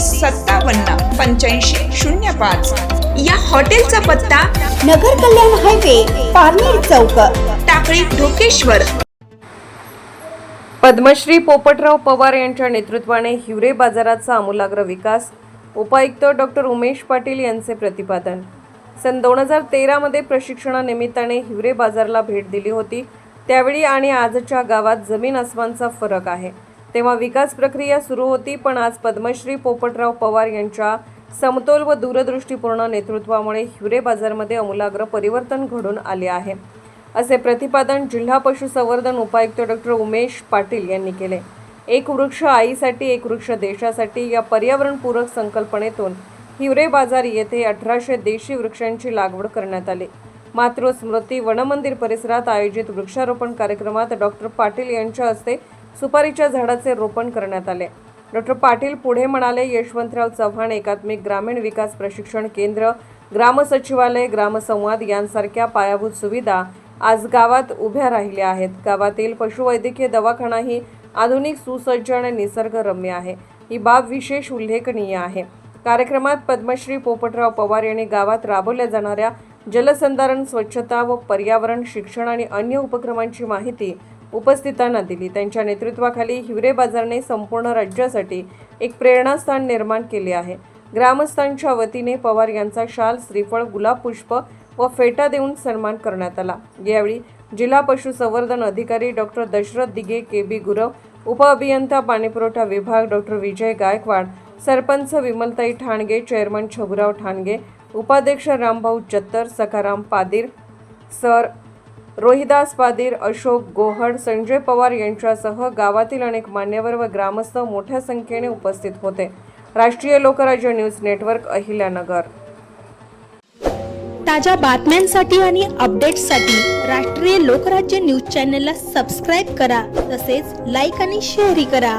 तीस सत्तावन्न पंच्याऐंशी शून्य पाच. या हॉटेलचा पत्ता नगर कल्याण हायवे पारनेर चौक. टाकळी ढोकेश्वर. पद्मश्री पोपटराव पवार यांच्या नेतृत्वाने हिवरे बाजाराचा आमूलाग्र विकास उपायुक्त डॉक्टर उमेश पाटील यांचे प्रतिपादन. सन दोन हजार तेरामध्ये प्रशिक्षणानिमित्ताने हिवरे बाजारला भेट दिली होती. त्यावेळी आणि आजच्या गावात जमीन आसमानचा फरक आहे. तेव्हा विकास प्रक्रिया सुरू होती पण आज पद्मश्री पोपटराव पवार यांच्या समतोल व दूरदृष्टीपूर्ण नेतृत्वामुळे हिवरे बाजारमध्ये आमूलाग्र परिवर्तन घडून आले आहे असे प्रतिपादन जिल्हा पशुसंवर्धन उपायुक्त डॉक्टर उमेश पाटील यांनी केले. एक वृक्ष आईसाठी एक वृक्ष देशासाठी या पर्यावरणपूरक संकल्पनेतून हिवरे बाजार येथे अठराशे देशी वृक्षांची लागवड करण्यात आली. मातृस्मृती वनमंदिर परिसरात आयोजित वृक्षारोपण कार्यक्रमात डॉक्टर पाटील यांच्या हस्ते सुपारीच्या झाडाचे रोपण करण्यात आले. डॉक्टर पाटील पुढे म्हणाले यशवंतराव चव्हाण एकात्मिक ग्रामीण विकास प्रशिक्षण केंद्र ग्रामसचिवालय ग्रामसंवाद यांसारख्या पायाभूत सुविधा आज गावात उभ्या राहिल्या आहेत. गावातील पशुवैद्यकीय दवाखानाही आधुनिक सुसज्ज आणि निसर्गरम्य आहे. ही बाब विशेष उल्लेखनीय आहे. कार्यक्रमात पद्मश्री पोपटराव पवार यांनी गावात राबवल्या जाणाऱ्या जलसंधारण स्वच्छता व पर्यावरण शिक्षण आणि अन्य उपक्रमांची माहिती उपस्थितांना दिली. त्यांच्या नेतृत्वाखाली हिवरे बाजारने संपूर्ण राज्यासाठी एक प्रेरणास्थान निर्माण केले आहे. ग्रामस्थांच्या वतीने पवार यांचा शाल श्रीफळ गुलाब पुष्प व फेटा देऊन सन्मान करण्यात आला. यावेळी जिल्हा पशुसंवर्धन अधिकारी doctor Dashrath Dighe K B Gurav उपअभियंता पाणीपुरवठा विभाग डॉक्टर विजय गायकवाड सरपंच विमलताई ठाणगे चेअरमन छबुराव ठाणगे उपाध्यक्ष रामभाऊ चत्तर सखाराम पादीर सर रोहिदास पादीर अशोक गोहड संजय पवार यांच्यासह गावातील अनेक मान्यवर व ग्रामस्थ मोठ्या संख्येने उपस्थित होते. राष्ट्रीय लोकराज्य न्यूज नेटवर्क अहिल्यानगर. ताज्या बातम्यांसाठी आणि अपडेट्ससाठी राष्ट्रीय लोकराज्य न्यूज चॅनलला सबस्क्राईब करा. तसेच लाईक आणि शेअरही करा.